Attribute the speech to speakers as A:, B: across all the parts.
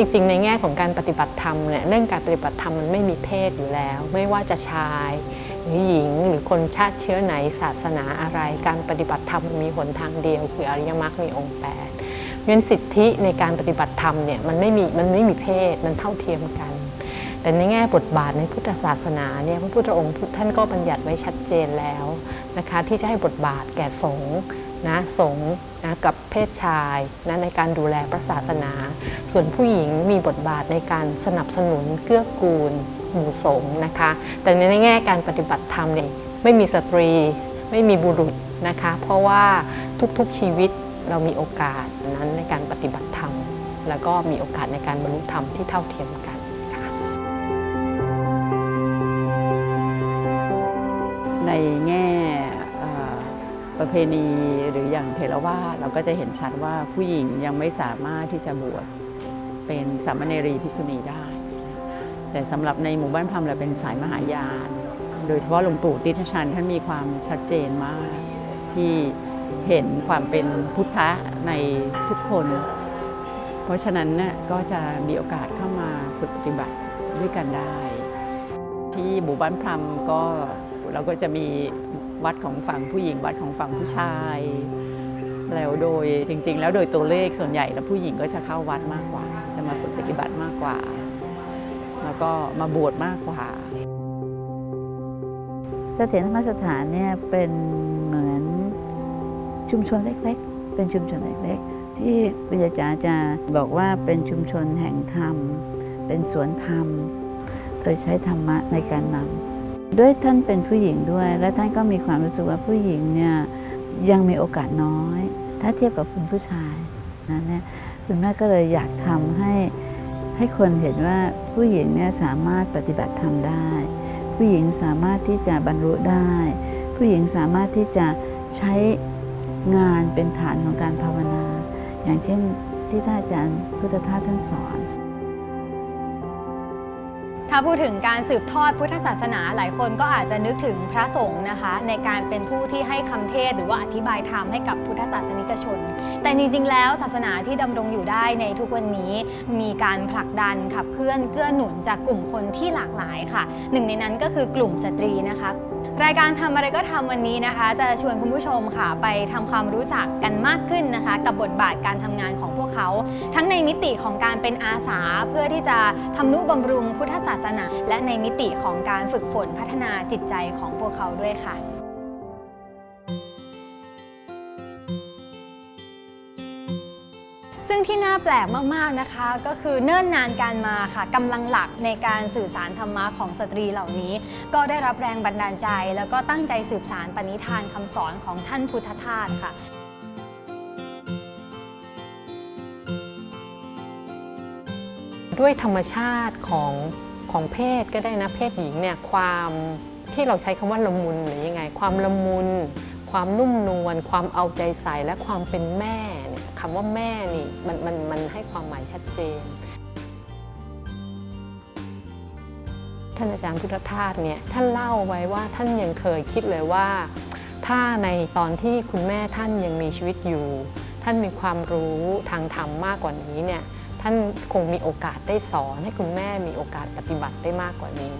A: จริง ๆ ในแง่ของการปฏิบัติธรรมเนี่ยเรื่องการปฏิบัติธรรมมันไม่มีเพศอยู่แล้ว ไม่ว่าจะชายหรือหญิงหรือคนชาติเชื้อไหนศาสนาอะไร การปฏิบัติธรรมมันมีหนทางเดียว คืออริยมรรคมีองค์แปดเพราะฉะนั้นสิทธิในการปฏิบัติธรรมเนี่ยมันไม่มีมันไม่มีเพศมันเท่าเทียมกัน แต่ในแง่บทบาทในพุทธศาสนาเนี่ยพระพุทธองค์ท่านก็บัญญัติไว้ชัดเจนแล้วนะคะที่จะให้บทบาทแก่สงฆ์ นะสงนะกับเพศชายนะในการดูแลพระศาสนา ส่วนผู้หญิงมีบทบาทในการสนับสนุนเกื้อกูลหมู่สงนะคะ แต่ในแง่การปฏิบัติธรรมเนี่ยไม่มีสตรีไม่มีบุรุษนะคะ เพราะว่าทุกๆชีวิตเรามีโอกาสนั้นในการปฏิบัติธรรม แล้วก็มีโอกาสในการบรรลุธรรมที่เท่าเทียมกันค่ะ
B: ในแง่ ประเพณีหรืออย่างเทรวาสเราก็จะเห็นชัดว่าผู้หญิงยังไม่สามารถที่จะบวชเป็นสามเณรีภิกษุณีได้ แต่สำหรับในหมู่บ้านพรมเราเป็นสายมหายาน โดยเฉพาะหลวงปู่ติทชันท่านมีความชัดเจนมากที่เห็นความเป็นพุทธะในทุกคน เพราะฉะนั้นน่ะก็จะมีโอกาสเข้ามาฝึกปฏิบัติด้วยกันได้ ที่หมู่บ้านพรมก็เราก็จะมี วัดของฝั่งผู้หญิงวัดของฝั่งผู้ชาย แล้วโดยจริง ๆ แล้วโดยตัวเลขส่วนใหญ่แล้วผู้หญิงก็จะเข้าวัดมากกว่า จะมาฝึกปฏิบัติมากกว่า แล้วก็มาบวชมากกว่า
C: เสถียรธรรมสถานเนี่ยเป็นเหมือนชุมชนเล็กๆ เป็นชุมชนเล็กๆ ที่วิญญาจาจะบอกว่าเป็นชุมชนแห่งธรรม เป็นสวนธรรมโดยใช้ธรรมะในการนำ ด้วยท่านเป็นผู้หญิงด้วย และท่านก็มีความรู้สึกว่าผู้หญิงเนี่ยยังมีโอกาสน้อย ถ้าเทียบกับคุณผู้ชายนะเนี่ยคุณแม่ก็เลยอยากทำให้ให้คนเห็นว่าผู้หญิงเนี่ยสามารถปฏิบัติธรรมได้ ผู้หญิงสามารถที่จะบรรลุได้ ผู้หญิงสามารถที่จะใช้งานเป็นฐานของการภาวนา อย่างเช่นที่ท่านอาจารย์พุทธทาสท่านสอน
D: ถ้าพูดถึงการสืบทอดพุทธศาสนาหลายคนก็อาจจะนึกถึงพระสงฆ์นะคะ ในการเป็นผู้ที่ให้คำเทศหรือว่าอธิบายธรรมให้กับพุทธศาสนิกชน แต่จริงๆแล้วศาสนาที่ดำรงอยู่ได้ในทุกวันนี้มีการผลักดันขับเคลื่อนเกื้อหนุนจากกลุ่มคนที่หลากหลายค่ะ หนึ่งในนั้นก็คือกลุ่มสตรีนะคะรายการทำอะไรก็ทำวันนี้นะคะ จะชวนคุณผู้ชมค่ะไปทำความรู้จักกันมากขึ้นนะคะ กับบทบาทการทำงานของ เขา ทั้งในมิติของการเป็นอาสาเพื่อที่จะทำนุบำรุงพุทธศาสนา และในมิติของการฝึกฝนพัฒนาจิตใจของพวกเขาด้วยค่ะซึ่งที่น่าแปลกมากๆนะคะ ก็คือเนิ่นนานการมาค่ะกำลังหลักในการสื่อสารธรรมะของสตรีเหล่านี้ ก็ได้รับแรงบันดาลใจ แล้วก็ตั้งใจสืบสารปณิธานคำสอนของท่านพุทธทาสค่ะ
A: ด้วยธรรมชาติของของเพศก็ได้นะเพศหญิงเนี่ยความที่เราใช้คำว่าละมุนหรือยังไง ความละมุน ความนุ่มนวลความเอาใจใส่และความเป็นแม่เนี่ยคำว่าแม่นี่มันมันมันให้ความหมายชัดเจน ท่านอาจารย์พุทธทาสเนี่ยท่านเล่าไว้ว่าท่านยังเคยคิดเลยว่า ถ้าในตอนที่คุณแม่ท่านยังมีชีวิตอยู่ ท่านมีความรู้ทางธรรมมากกว่านี้เนี่ย ท่านคงมีโอกาสได้สอน ให้คุณแม่มีโอกาสปฏิบัติได้มากกว่านี้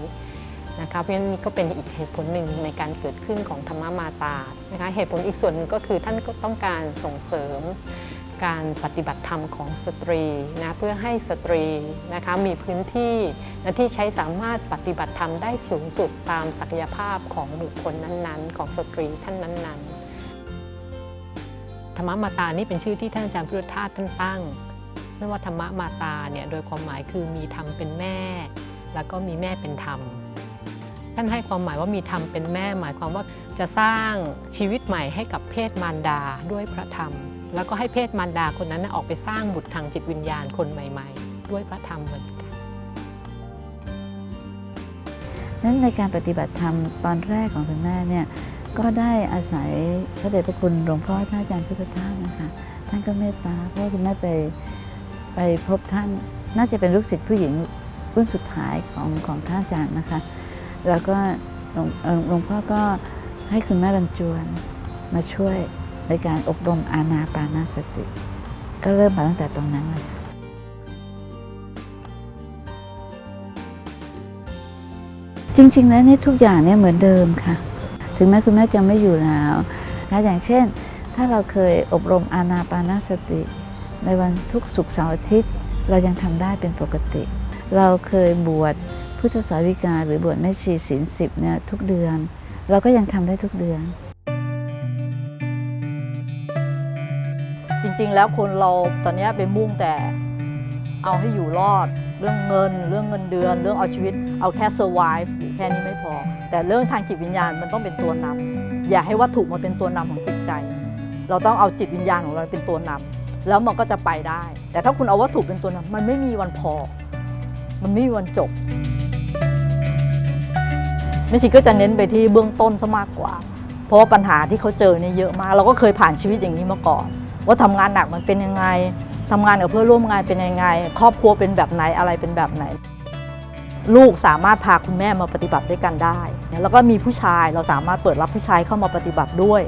A: นะคะเพราะฉะนั้นนี่ก็เป็นอีกเหตุผลหนึ่งในการเกิดขึ้นของธรรมมาตานะคะเหตุผลอีกส่วนหนึ่งก็คือท่านก็ต้องการส่งเสริมการปฏิบัติธรรมของสตรีนะเพื่อให้สตรีนะคะมีพื้นที่และที่ใช้สามารถปฏิบัติธรรมได้สูงสุดตามศักยภาพของบุคคลนั้นๆ ของสตรีท่านนั้น ๆ ธรรมมาตานี่เป็นชื่อที่ท่านอาจารย์พุทธทาสท่านตั้ง นั่นว่าธรรมะมาตาเนี่ยโดยความหมายคือมีธรรมเป็นแม่ แล้วก็มีแม่เป็นธรรมท่านให้ความหมายว่ามีธรรมเป็นแม่ หมายความว่าจะสร้างชีวิตใหม่ให้กับเพศมารดาด้วยพระธรรม แล้วก็ให้เพศมารดาคนนั้นออกไปสร้างบุตรทางจิตวิญญาณคนใหม่ ๆ ด้วยพระธรรมเหมือนกัน
C: นั้นในการปฏิบัติธรรมตอนแรกของคุณแม่เนี่ยก็ได้อาศัยพระเดชพระคุณหลวงพ่อท่านอาจารย์พุทธทาสนะคะ ท่านก็เมตตาเพราะคุณแม่ไป ไปพบท่านน่าจะเป็นลูกศิษย์ผู้หญิงรุ่นสุดท้ายของของท่านอาจารย์นะคะ แล้วก็หลวงพ่อก็ให้คุณแม่รันจวนมาช่วยในการอบรมอาณาปานาสติ ก็เริ่มมาตั้งแต่ตรงนั้นเลยจริงๆแล้วนี่ทุกอย่างเนี่ยเหมือนเดิมค่ะ ถึงแม้คุณแม่จะไม่อยู่แล้วนะอย่างเช่น ถ้าเราเคยอบรมอาณาปานาสติ ในวันทุกศุกเสาร์อาทิตย์ เรายังทำได้เป็นปกติ เราเคยบวชพุทธสาวิกาหรือบวชแม่ชีศีลสิบเนี่ยทุกเดือน เราก็ยังทำได้ทุกเดือน
E: จริงๆแล้วคนเราตอนนี้ยไปมุ่งแต่เอาให้อยู่รอด เรื่องเงิน เรื่องเงินเดือน เรื่องเอาชีวิต เอาแค่ survive แค่นี้ไม่พอ แต่เรื่องทางจิตวิญญาณมันต้องเป็นตัวนำอย่าให้วัตถุมาเป็นตัวนำของจิตใจ เราต้องเอาจิตวิญญาณของเราเป็นตัวนำ แล้วมันก็จะไปได้ แต่ถ้าคุณเอาวัตถุเป็นตัวนำมันไม่มีวันพอ มันไม่มีวันจบแม่ชีก็จะเน้นไปที่เบื้องต้นซะมากกว่า เพราะว่าปัญหาที่เขาเจอเนี่ยเยอะมาก เราก็เคยผ่านชีวิตอย่างนี้มาก่อน ว่าทำงานหนักมันเป็นยังไงทำงานกับเพื่อนร่วมงานเป็นยังไง ครอบครัวเป็นแบบไหนอะไรเป็นแบบไหน ลูกสามารถพาคุณแม่มาปฏิบัติด้วยกันได้ แล้วก็มีผู้ชายเราสามารถเปิดรับผู้ชายเข้ามาปฏิบัติด้วย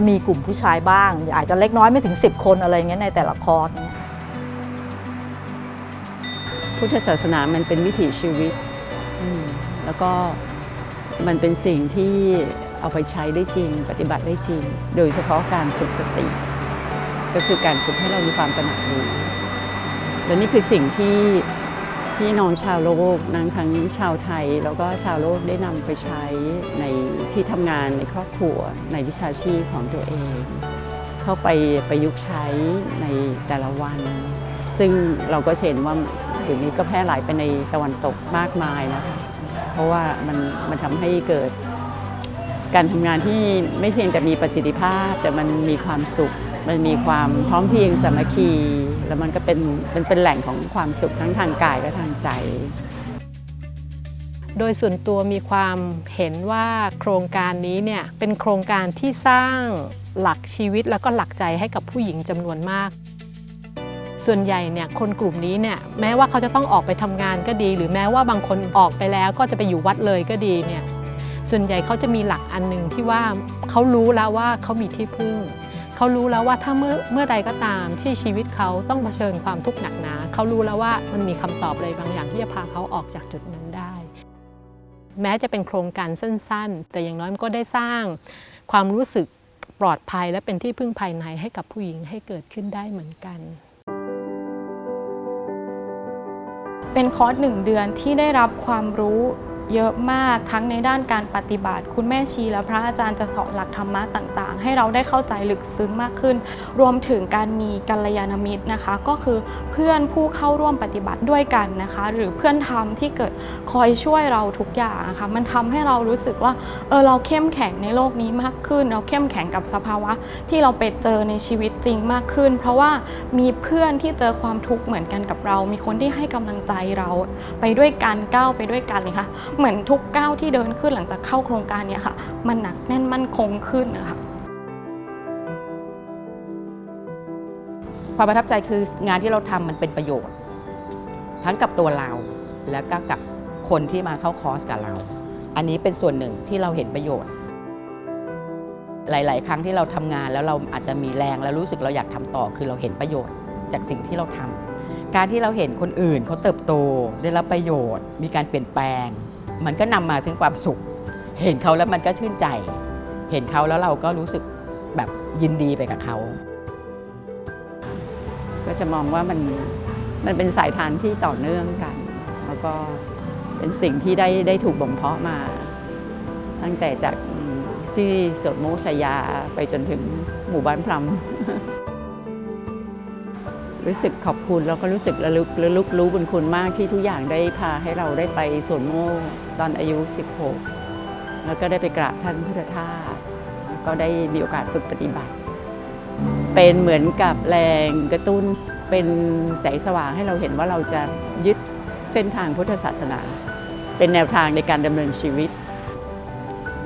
E: ก็มีกลุ่มผู้ชายบ้าง อาจจะเล็กน้อยไม่ถึง 10 คนอะไรเงี้ยในแต่ละคอร์สเนี่ย
B: พุทธศาสนามันเป็นวิถีชีวิตอืมแล้วก็มันเป็นสิ่งที่เอาไปใช้ได้จริง ปฏิบัติได้จริง โดยเฉพาะการฝึกสติ ก็คือการฝึกให้เรามีความตระหนักรู้และนี่คือสิ่งที่ พี่น้องชาวโลกนั้งทั้งชาวไทย แล้วก็ชาวโลกได้นำไปใช้ในที่ทำงานในครอบครัวในวิชาชีพของตัวเอง เข้าไปประยุกต์ใช้ในแต่ละวัน ซึ่งเราก็เห็นว่าเดี๋ยวนี้ก็แพร่หลายไปในตะวันตกมากมายนะคะเพราะว่ามันมันทำให้เกิดการทำงานที่ไม่เพียงแต่มีประสิทธิภาพ แต่มันมีความสุข มันมีความพร้อมเพียงสามัคคี แล้วมันก็เป็นเป็นเป็นแหล่งของความสุขทั้งทางกายและทางใจ
A: โดยส่วนตัวมีความเห็นว่าโครงการนี้เนี่ยเป็นโครงการที่สร้างหลักชีวิตแล้วก็หลักใจให้กับผู้หญิงจำนวนมาก ส่วนใหญ่เนี่ยคนกลุ่มนี้เนี่ยแม้ว่าเขาจะต้องออกไปทำงานก็ดี หรือแม้ว่าบางคนออกไปแล้วก็จะไปอยู่วัดเลยก็ดีเนี่ยส่วนใหญ่เขาจะมีหลักอันหนึ่งที่ว่าเขารู้แล้วว่าเขามีที่พึ่ง เขารู้แล้วว่าถ้าเมื่อเมื่อใดก็ตามที่ชีวิตเขาต้องเผชิญความทุกข์หนักหนาเขารู้แล้วว่ามันมีคำตอบอะไรบางอย่างที่จะพาเขาออกจากจุดนั้นได้ แม้จะเป็นโครงการสั้นๆ แต่อย่างน้อยมันก็ได้สร้างความรู้สึกปลอดภัยและเป็นที่พึ่งภายในให้กับผู้หญิงให้เกิดขึ้นได้เหมือนกัน
F: เป็นคอร์สหนึ่งเดือนที่ได้รับความรู้ เยอะมากทั้งในด้านการปฏิบัติ คุณแม่ชีและพระอาจารย์จะสอนหลักธรรมะต่างๆ ให้เราได้เข้าใจลึกซึ้งมากขึ้น รวมถึงการมีกัลยาณมิตรนะคะ ก็คือเพื่อนผู้เข้าร่วมปฏิบัติด้วยกันนะคะ หรือเพื่อนธรรมที่เกิดคอยช่วยเราทุกอย่างนะคะมันทำให้เรารู้สึกว่าเออเราเข้มแข็งในโลกนี้มากขึ้น เราเข้มแข็งกับสภาวะที่เราไปเจอในชีวิตจริงมากขึ้น เพราะว่ามีเพื่อนที่เจอความทุกข์เหมือนกันกับเรา มีคนที่ให้กำลังใจเราไปด้วยกันก้าวไปด้วยกันเลยค่ะเหมือนทุกก้าวที่เดินขึ้นหลังจากเข้าโครงการเนี่ยค่ะ มันหนักแน่นมั่นคงขึ้นนะคะ
G: ความประทับใจคืองานที่เราทำมันเป็นประโยชน์ ทั้งกับตัวเรา แล้วก็กับคนที่มาเข้าคอร์สกับเรา อันนี้เป็นส่วนหนึ่งที่เราเห็นประโยชน์ หลาย ๆ ครั้งที่เราทำงานแล้วเราอาจจะมีแรงแล้วรู้สึกเราอยากทำต่อคือเราเห็นประโยชน์จากสิ่งที่เราทำการที่เราเห็นคนอื่นเขาเติบโตได้รับประโยชน์ มีการเปลี่ยนแปลง มันก็นำมาซึ่งความสุข เห็นเขาแล้วมันก็ชื่นใจ เห็นเขาแล้วเราก็รู้สึกแบบยินดีไปกับเขา
B: ก็จะมองว่ามันมันเป็นสายทานที่ต่อเนื่องกัน แล้วก็เป็นสิ่งที่ได้ได้ถูกบ่มเพาะมา ตั้งแต่จากที่สวดโมกชายาไปจนถึงหมู่บ้านพรำ รู้สึกขอบคุณแล้วก็รู้สึกระลึกระลึกรู้บุญคุณมากที่ทุกอย่างได้พาให้เราได้ไปสวนโมกตอนอายุ 16 แล้วก็ได้ไปกราบท่านพุทธทาสก็ได้มีโอกาสฝึกปฏิบัติ เป็นเหมือนกับแรงกระตุ้นเป็นแสงสว่างให้เราเห็นว่าเราจะยึดเส้นทางพุทธศาสนา เป็นแนวทางในการดำเนินชีวิต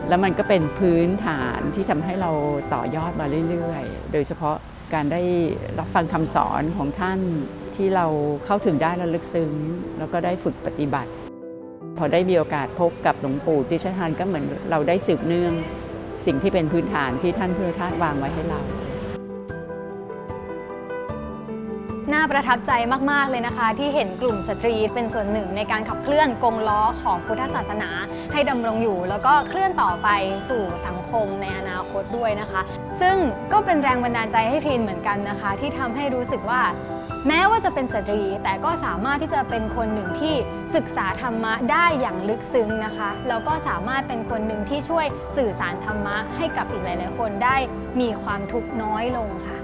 B: แล้วมันก็เป็นพื้นฐานที่ทำให้เราต่อยอดมาเรื่อย ๆ โดยเฉพาะ การได้รับฟังคำสอนของท่านที่เราเข้าถึงได้และลึกซึ้ง แล้วก็ได้ฝึกปฏิบัติ พอได้มีโอกาสพบกับหลวงปู่ดิชทานก็เหมือนเราได้สืบเนื่อง สิ่งที่เป็นพื้นฐานที่ท่านเพื่อท่านวางไว้ให้เรา
D: น่าประทับใจมาก ๆ เลยนะคะ ที่เห็นกลุ่มสตรีเป็นส่วนหนึ่งในการขับเคลื่อนกงล้อของพุทธศาสนา ให้ดำรงอยู่ แล้วก็เคลื่อนต่อไปสู่สังคมในอนาคตด้วยนะคะ ซึ่งก็เป็นแรงบันดาลใจให้พีนเหมือนกันนะคะ ที่ทำให้รู้สึกว่า แม้ว่าจะเป็นสตรี แต่ก็สามารถที่จะเป็นคนหนึ่งที่ศึกษาธรรมะได้อย่างลึกซึ้งนะคะแล้วก็สามารถเป็นคนหนึ่งที่ช่วยสื่อสารธรรมะให้กับอีกหลาย ๆ คนได้มีความทุกข์น้อยลงค่ะ